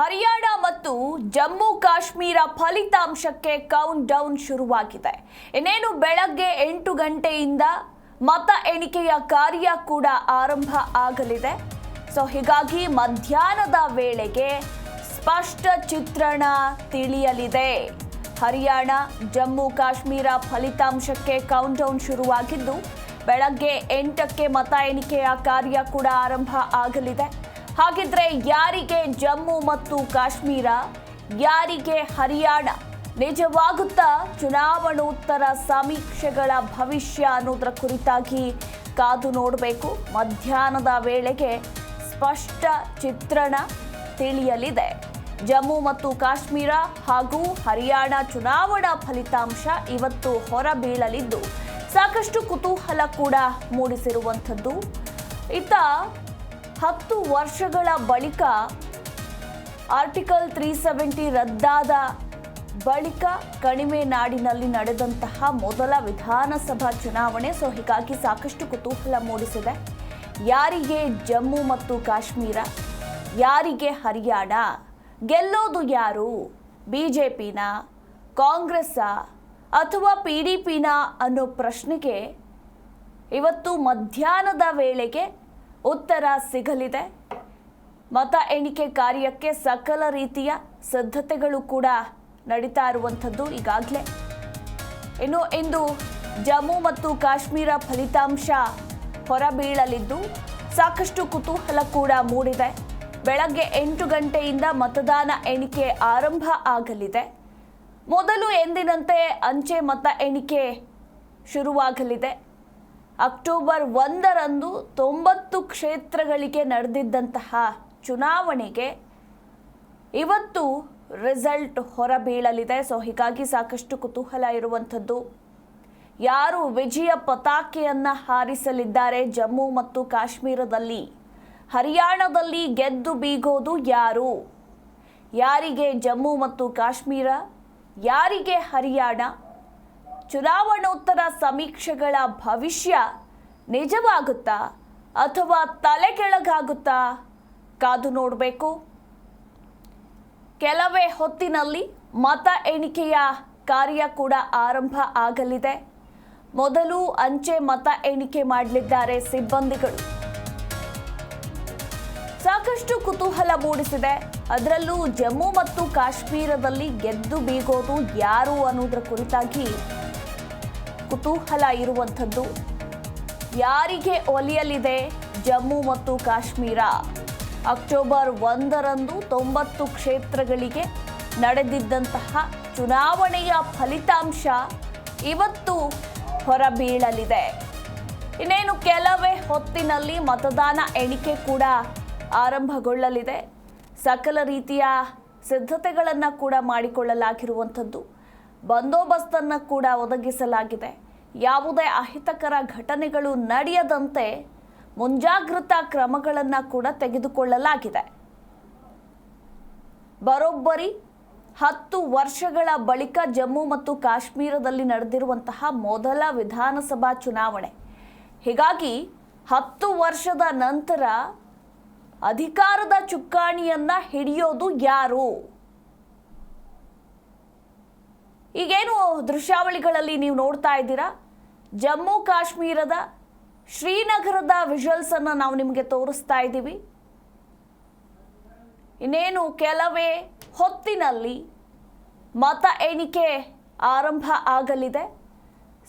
ಹರಿಯಾಣ ಮತ್ತು ಜಮ್ಮು ಕಾಶ್ಮೀರ ಫಲಿತಾಂಶಕ್ಕೆ count down ಶುರುವಾಗಿದೆ. ಇನ್ನೇನು ಬೆಳಗ್ಗೆ ಎಂಟು ಗಂಟೆಯಿಂದ ಮತ ಎಣಿಕೆಯ ಕಾರ್ಯ ಕೂಡ ಆರಂಭ ಆಗಲಿದೆ. ಸೊ ಹೀಗಾಗಿ ಮಧ್ಯಾಹ್ನದ ವೇಳೆಗೆ ಸ್ಪಷ್ಟ ಚಿತ್ರಣ ತಿಳಿಯಲಿದೆ. ಹರಿಯಾಣ, ಜಮ್ಮು ಕಾಶ್ಮೀರ ಫಲಿತಾಂಶಕ್ಕೆ ಕೌಂಟ್ ಡೌನ್ ಶುರುವಾಗಿದ್ದು, ಬೆಳಗ್ಗೆ ಎಂಟಕ್ಕೆ ಮತ ಎಣಿಕೆಯ ಕಾರ್ಯ ಕೂಡ ಆರಂಭ ಆಗಲಿದೆ. ಹಾಗಿದ್ರೆ ಯಾರಿಗೆ ಜಮ್ಮು ಮತ್ತು ಕಾಶ್ಮೀರ, ಯಾರಿಗೆ ಹರಿಯಾಣ ನಿಜವಾಗುತ್ತಾ ಚುನಾವಣೋತ್ತರ ಸಮೀಕ್ಷೆಗಳ ಭವಿಷ್ಯ ಅನ್ನೋದರ ಕುರಿತಾಗಿ ಕಾದು ನೋಡಬೇಕು. ಮಧ್ಯಾಹ್ನದ ವೇಳೆಗೆ ಸ್ಪಷ್ಟ ಚಿತ್ರಣ ತಿಳಿಯಲಿದೆ. ಜಮ್ಮು ಮತ್ತು ಕಾಶ್ಮೀರ ಹಾಗೂ ಹರಿಯಾಣ ಚುನಾವಣಾ ಫಲಿತಾಂಶ ಇವತ್ತು ಹೊರಬೀಳಲಿದ್ದು ಸಾಕಷ್ಟು ಕುತೂಹಲ ಕೂಡ ಮೂಡಿಸಿರುವಂಥದ್ದು. ಇತ್ತ ಹತ್ತು ವರ್ಷಗಳ ಬಳಿಕ ಆರ್ಟಿಕಲ್ ತ್ರೀ ಸೆವೆಂಟಿ ರದ್ದಾದ ಬಳಿಕ ಕಣಿವೆ ನಾಡಿನಲ್ಲಿ ನಡೆದಂತಹ ಮೊದಲ ವಿಧಾನಸಭಾ ಚುನಾವಣೆ. ಸೊ, ಹೀಗಾಗಿ ಸಾಕಷ್ಟು ಕುತೂಹಲ ಮೂಡಿಸಿದೆ. ಯಾರಿಗೆ ಜಮ್ಮು ಮತ್ತು ಕಾಶ್ಮೀರ, ಯಾರಿಗೆ ಹರಿಯಾಣ, ಗೆಲ್ಲೋದು ಯಾರು? ಬಿಜೆಪಿನ, ಕಾಂಗ್ರೆಸ್ಸ ಅಥವಾ ಪಿ ಡಿ ಪಿನ ಅನ್ನೋ ಪ್ರಶ್ನೆಗೆ ಇವತ್ತು ಮಧ್ಯಾಹ್ನದ ವೇಳೆಗೆ ಉತ್ತರ ಸಿಗಲಿದೆ. ಮತ ಎಣಿಕೆ ಕಾರ್ಯಕ್ಕೆ ಸಕಲ ರೀತಿಯ ಸಿದ್ಧತೆಗಳು ಕೂಡ ನಡೀತಾ ಇರುವಂಥದ್ದು ಈಗಾಗಲೇ. ಇನ್ನು ಇಂದು ಜಮ್ಮು ಮತ್ತು ಕಾಶ್ಮೀರ ಫಲಿತಾಂಶ ಹೊರಬೀಳಲಿದ್ದು ಸಾಕಷ್ಟು ಕುತೂಹಲ ಕೂಡ ಮೂಡಿದೆ. ಬೆಳಗ್ಗೆ ಎಂಟು ಗಂಟೆಯಿಂದ ಮತದಾನ ಎಣಿಕೆ ಆರಂಭ ಆಗಲಿದೆ. ಮೊದಲು ಎಂದಿನಂತೆ ಅಂಚೆ ಮತ ಎಣಿಕೆ ಶುರುವಾಗಲಿದೆ. ಅಕ್ಟೋಬರ್ ಒಂದರಂದು ತೊಂಬತ್ತು ಕ್ಷೇತ್ರಗಳಿಗೆ ನಡೆದಿದ್ದಂತಹ ಚುನಾವಣೆಗೆ ಇವತ್ತು ರಿಸಲ್ಟ್ ಹೊರಬೀಳಲಿದೆ. ಸೊ, ಹೀಗಾಗಿ ಸಾಕಷ್ಟು ಕುತೂಹಲ ಇರುವಂಥದ್ದು. ಯಾರು ವಿಜಯ ಪತಾಕೆಯನ್ನು ಹಾರಿಸಲಿದ್ದಾರೆ? ಜಮ್ಮು ಮತ್ತು ಕಾಶ್ಮೀರದಲ್ಲಿ. ಹರಿಯಾಣದಲ್ಲಿ ಗೆದ್ದು ಬೀಗೋದು ಯಾರು? ಯಾರಿಗೆ ಜಮ್ಮು ಮತ್ತು ಕಾಶ್ಮೀರ? ಯಾರಿಗೆ ಹರಿಯಾಣ? ಚುನಾವಣೋತ್ತರ ಸಮೀಕ್ಷೆಗಳ ಭವಿಷ್ಯ ನಿಜವಾಗುತ್ತಾ ಅಥವಾ ತಲೆ ಕೆಳಗಾಗುತ್ತಾ ಕಾದು ನೋಡಬೇಕು. ಕೆಲವೇ ಹೊತ್ತಿನಲ್ಲಿ ಮತ ಎಣಿಕೆಯ ಕಾರ್ಯ ಕೂಡ ಆರಂಭ ಆಗಲಿದೆ. ಮೊದಲು ಅಂಚೆ ಮತ ಎಣಿಕೆ ಮಾಡಲಿದ್ದಾರೆ ಸಿಬ್ಬಂದಿಗಳು. ಸಾಕಷ್ಟು ಕುತೂಹಲ ಮೂಡಿಸಿದೆ. ಅದರಲ್ಲೂ ಜಮ್ಮು ಮತ್ತು ಕಾಶ್ಮೀರದಲ್ಲಿ ಗೆದ್ದು ಬೀಗೋದು ಯಾರು ಅನ್ನೋದ್ರ ಕುರಿತಾಗಿ ಕುತೂಹಲ ಇರುವಂಥದ್ದು. ಯಾರಿಗೆ ಒಲಿಯಲಿದೆ ಜಮ್ಮು ಮತ್ತು ಕಾಶ್ಮೀರ? ಅಕ್ಟೋಬರ್ ಒಂದರಂದು ತೊಂಬತ್ತು ಕ್ಷೇತ್ರಗಳಿಗೆ ನಡೆದಿದ್ದಂತಹ ಚುನಾವಣೆಯ ಫಲಿತಾಂಶ ಇವತ್ತು ಹೊರಬೀಳಲಿದೆ. ಇನ್ನೇನು ಕೆಲವೇ ಹೊತ್ತಿನಲ್ಲಿ ಮತದಾನ ಎಣಿಕೆ ಕೂಡ ಆರಂಭಗೊಳ್ಳಲಿದೆ. ಸಕಲ ರೀತಿಯ ಸಿದ್ಧತೆಗಳನ್ನು ಕೂಡ ಮಾಡಿಕೊಳ್ಳಲಾಗಿರುವಂಥದ್ದು. ಬಂದೋಬಸ್ತನ್ನು ಕೂಡ ಒದಗಿಸಲಾಗಿದೆ. ಯಾವುದೇ ಅಹಿತಕರ ಘಟನೆಗಳು ನಡೆಯದಂತೆ ಮುಂಜಾಗ್ರತಾ ಕ್ರಮಗಳನ್ನು ಕೂಡ ತೆಗೆದುಕೊಳ್ಳಲಾಗಿದೆ. ಬರೋಬ್ಬರಿ ಹತ್ತು ವರ್ಷಗಳ ಬಳಿಕ ಜಮ್ಮು ಮತ್ತು ಕಾಶ್ಮೀರದಲ್ಲಿ ನಡೆದಿರುವಂತಹ ಮೊದಲ ವಿಧಾನಸಭಾ ಚುನಾವಣೆ. ಹೀಗಾಗಿ ಹತ್ತು ವರ್ಷದ ನಂತರ ಅಧಿಕಾರದ ಚುಕ್ಕಾಣಿಯನ್ನು ಹಿಡಿಯೋದು ಯಾರು? ಈಗೇನು ದೃಶ್ಯಾವಳಿಗಳಲ್ಲಿ ನೀವು ನೋಡ್ತಾ ಇದ್ದೀರಾ? ಜಮ್ಮು ಕಾಶ್ಮೀರದ ಶ್ರೀನಗರದ ವಿಜುವಲ್ಸ್ ಅನ್ನ ನಾವು ನಿಮಗೆ ತೋರಿಸ್ತಾ ಇದ್ದೀವಿ. ಇನ್ನೇನು ಕೆಲವೇ ಹೊತ್ತಿನಲ್ಲಿ ಮತ ಎಣಿಕೆ ಆರಂಭ ಆಗಲಿದೆ.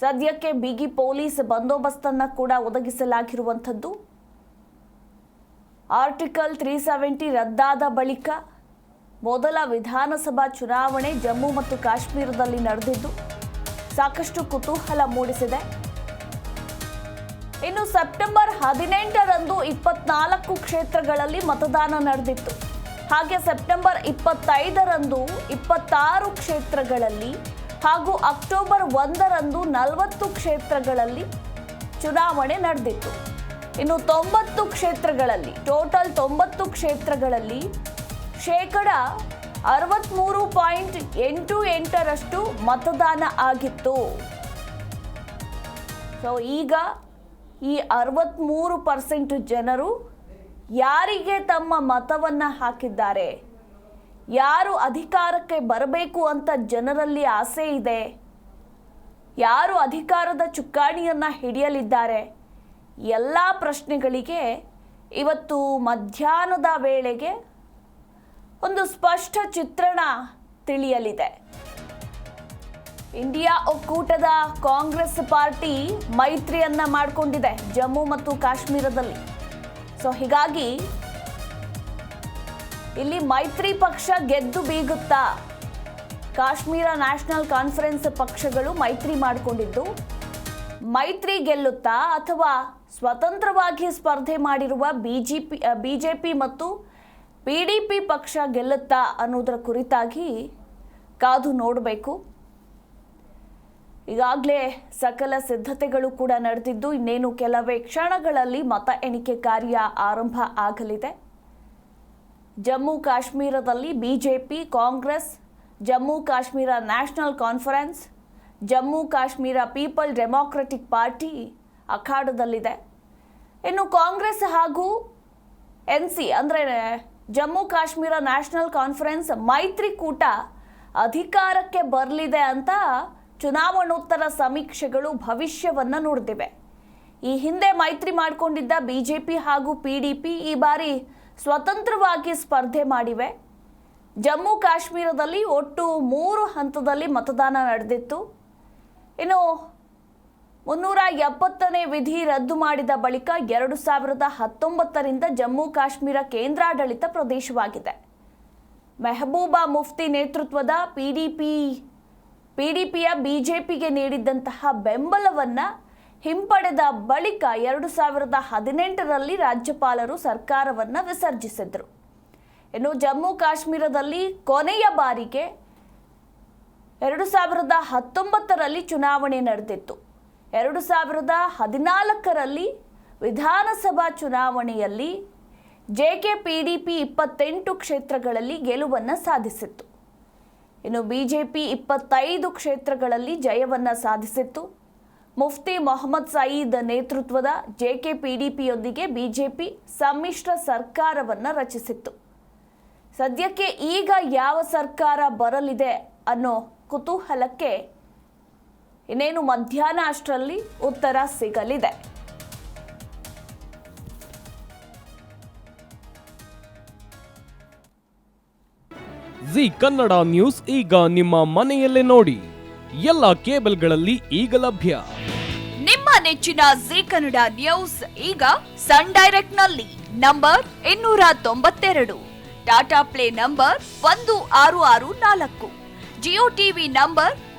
ಸದ್ಯಕ್ಕೆ ಬಿಗಿ ಪೊಲೀಸ್ ಬಂದೋಬಸ್ತನ್ನು ಕೂಡ ಒದಗಿಸಲಾಗಿರುವಂಥದ್ದು. ಆರ್ಟಿಕಲ್ ತ್ರೀ ಸೆವೆಂಟಿ ರದ್ದಾದ ಬಳಿಕ ಮೊದಲ ವಿಧಾನಸಭಾ ಚುನಾವಣೆ ಜಮ್ಮು ಮತ್ತು ಕಾಶ್ಮೀರದಲ್ಲಿ ನಡೆದಿದ್ದು ಸಾಕಷ್ಟು ಕುತೂಹಲ ಮೂಡಿಸಿದೆ. ಇನ್ನು ಸೆಪ್ಟೆಂಬರ್ ಹದಿನೆಂಟರಂದು ಇಪ್ಪತ್ನಾಲ್ಕು ಕ್ಷೇತ್ರಗಳಲ್ಲಿ ಮತದಾನ ನಡೆದಿತ್ತು. ಹಾಗೆ ಸೆಪ್ಟೆಂಬರ್ ಇಪ್ಪತ್ತೈದರಂದು ಇಪ್ಪತ್ತಾರು ಕ್ಷೇತ್ರಗಳಲ್ಲಿ ಹಾಗೂ ಅಕ್ಟೋಬರ್ ಒಂದರಂದು ನಲವತ್ತು ಕ್ಷೇತ್ರಗಳಲ್ಲಿ ಚುನಾವಣೆ ನಡೆದಿತ್ತು. ಇನ್ನು ತೊಂಬತ್ತು ಕ್ಷೇತ್ರಗಳಲ್ಲಿ, ಟೋಟಲ್ ತೊಂಬತ್ತು ಕ್ಷೇತ್ರಗಳಲ್ಲಿ ಶೇಕಡ ಅರವತ್ತ್ಮೂರು ಪಾಯಿಂಟ್ ಎಂಟು ಎಂಟರಷ್ಟು ಮತದಾನ ಆಗಿತ್ತು. ಸೊ ಈಗ ಈ ಅರವತ್ತ್ಮೂರು ಪರ್ಸೆಂಟ್ ಜನರು ಯಾರಿಗೆ ತಮ್ಮ ಮತವನ್ನು ಹಾಕಿದ್ದಾರೆ? ಯಾರು ಅಧಿಕಾರಕ್ಕೆ ಬರಬೇಕು ಅಂತ ಜನರಲ್ಲಿ ಆಸೆ ಇದೆ? ಯಾರು ಅಧಿಕಾರದ ಚುಕ್ಕಾಣಿಯನ್ನು ಹಿಡಿಯಲಿದ್ದಾರೆ? ಎಲ್ಲ ಪ್ರಶ್ನೆಗಳಿಗೆ ಇವತ್ತು ಮಧ್ಯಾಹ್ನದ ವೇಳೆಗೆ ಒಂದು ಸ್ಪಷ್ಟ ಚಿತ್ರಣ ತಿಳಿಯಲಿದೆ. ಇಂಡಿಯಾ ಒಕ್ಕೂಟದ ಕಾಂಗ್ರೆಸ್ ಪಾರ್ಟಿ ಮೈತ್ರಿಯನ್ನ ಮಾಡಿಕೊಂಡಿದೆ ಜಮ್ಮು ಮತ್ತು ಕಾಶ್ಮೀರದಲ್ಲಿ. ಸೊ ಹೀಗಾಗಿ ಇಲ್ಲಿ ಮೈತ್ರಿ ಪಕ್ಷ ಗೆದ್ದು ಬೀಗುತ್ತಾ? ಕಾಶ್ಮೀರ ನ್ಯಾಷನಲ್ ಕಾನ್ಫರೆನ್ಸ್ ಪಕ್ಷಗಳು ಮೈತ್ರಿ ಮಾಡಿಕೊಂಡಿದ್ದು? ಮೈತ್ರಿ ಗೆಲ್ಲುತ್ತಾ ಅಥವಾ ಸ್ವತಂತ್ರವಾಗಿ ಸ್ಪರ್ಧೆ ಮಾಡಿರುವ ಬಿಜೆಪಿ ಬಿಜೆಪಿ ಮತ್ತು ಪಿ ಡಿ ಪಿ ಪಕ್ಷ ಗೆಲ್ಲುತ್ತಾ ಅನ್ನೋದರ ಕುರಿತಾಗಿ ಕಾದು ನೋಡಬೇಕು. ಈಗಾಗಲೇ ಸಕಲ ಸಿದ್ಧತೆಗಳು ಕೂಡ ನಡೆದಿದ್ದು, ಇನ್ನೇನು ಕೆಲವೇ ಕ್ಷಣಗಳಲ್ಲಿ ಮತ ಎಣಿಕೆ ಕಾರ್ಯ ಆರಂಭ ಆಗಲಿದೆ. ಜಮ್ಮು ಕಾಶ್ಮೀರದಲ್ಲಿ BJP, Congress, Jammu Kashmir National Conference, Jammu Kashmir People Democratic Party ಅಖಾಡದಲ್ಲಿದೆ. ಇನ್ನು ಕಾಂಗ್ರೆಸ್ ಹಾಗೂ ಎನ್ ಸಿ ಅಂದರೆ ಜಮ್ಮು ಕಾಶ್ಮೀರ ನ್ಯಾಷನಲ್ ಕಾನ್ಫರೆನ್ಸ್ ಮೈತ್ರಿಕೂಟ ಅಧಿಕಾರಕ್ಕೆ ಬರಲಿದೆ ಅಂತ ಚುನಾವಣೋತ್ತರ ಸಮೀಕ್ಷೆಗಳು ಭವಿಷ್ಯವನ್ನು ನುಡಿದಿವೆ ಈ ಹಿಂದೆ ಮೈತ್ರಿ ಮಾಡಿಕೊಂಡಿದ್ದ ಬಿಜೆಪಿ ಹಾಗೂ ಪಿ ಈ ಬಾರಿ ಸ್ವತಂತ್ರವಾಗಿ ಸ್ಪರ್ಧೆ ಮಾಡಿವೆ. ಜಮ್ಮು ಕಾಶ್ಮೀರದಲ್ಲಿ ಒಟ್ಟು ಮೂರು ಹಂತದಲ್ಲಿ ಮತದಾನ ನಡೆದಿತ್ತು. ಇನ್ನು ಮುನ್ನೂರ ಎಪ್ಪತ್ತನೇ ವಿಧಿ ರದ್ದು ಮಾಡಿದ ಬಳಿಕ ಎರಡು ಸಾವಿರದ ಹತ್ತೊಂಬತ್ತರಿಂದ ಜಮ್ಮು ಕಾಶ್ಮೀರ ಕೇಂದ್ರಾಡಳಿತ ಪ್ರದೇಶವಾಗಿದೆ. ಮೆಹಬೂಬಾ ಮುಫ್ತಿ ನೇತೃತ್ವದ ಪಿಡಿಪಿ, ಪಿಡಿಪಿಯ ಬಿಜೆಪಿಗೆ ನೀಡಿದ್ದಂತಹ ಬೆಂಬಲವನ್ನ ಹಿಂಪಡೆದ ಬಳಿಕ ಎರಡು ಸಾವಿರದ ಹದಿನೆಂಟರಲ್ಲಿ ರಾಜ್ಯಪಾಲರು ಸರ್ಕಾರವನ್ನ ವಿಸರ್ಜಿಸಿದ್ರು. ಇನ್ನು ಜಮ್ಮು ಕಾಶ್ಮೀರದಲ್ಲಿ ಕೊನೆಯ ಬಾರಿಗೆ ಎರಡು ಸಾವಿರದ ಹತ್ತೊಂಬತ್ತರಲ್ಲಿ ಚುನಾವಣೆ ನಡೆದಿತ್ತು. ಎರಡು ಸಾವಿರದ ಹದಿನಾಲ್ಕರಲ್ಲಿ ವಿಧಾನಸಭಾ ಚುನಾವಣೆಯಲ್ಲಿ J K P D P ಇಪ್ಪತ್ತೆಂಟು ಕ್ಷೇತ್ರಗಳಲ್ಲಿ ಗೆಲುವನ್ನು ಸಾಧಿಸಿತ್ತು. ಇನ್ನು ಬಿ ಜೆ ಪಿ ಇಪ್ಪತ್ತೈದು ಕ್ಷೇತ್ರಗಳಲ್ಲಿ ಜಯವನ್ನು ಸಾಧಿಸಿತ್ತು. ಮುಫ್ತಿ ಮೊಹಮ್ಮದ್ ಸಯೀದ್ ನೇತೃತ್ವದ ಜೆ ಕೆ ಪಿ ಡಿ ಪಿಯೊಂದಿಗೆ ಬಿ ಜೆ ಪಿ ಸಮ್ಮಿಶ್ರ ಸರ್ಕಾರವನ್ನು ರಚಿಸಿತ್ತು. ಸದ್ಯಕ್ಕೆ ಈಗ ಯಾವ ಸರ್ಕಾರ ಬರಲಿದೆ ಅನ್ನೋ ಕುತೂಹಲಕ್ಕೆ ಇನ್ನೇನು ಮಧ್ಯಾಹ್ನ ಅಷ್ಟರಲ್ಲಿ ಉತ್ತರ ಸಿಗಲಿದೆ. ಜಿ ಕನ್ನಡ ನ್ಯೂಸ್ ಈಗ ನಿಮ್ಮ ಮನೆಯಲ್ಲೇ ನೋಡಿ. ಎಲ್ಲ ಕೇಬಲ್ಗಳಲ್ಲಿ ಈಗ ಲಭ್ಯ. ನಿಮ್ಮ ನೆಚ್ಚಿನ ಜಿ ಕನ್ನಡ ನ್ಯೂಸ್ ಈಗ ಸನ್ ಡೈರೆಕ್ಟ್ನಲ್ಲಿ ನಂಬರ್ ಇನ್ನೂರ ತೊಂಬತ್ತೆರಡು ಟಾಟಾ ಪ್ಲೇ ನಂಬರ್ ಒಂದು ಆರು ಆರು ನಾಲ್ಕು ಜಿಯೋ ಟಿವಿ ನಂಬರ್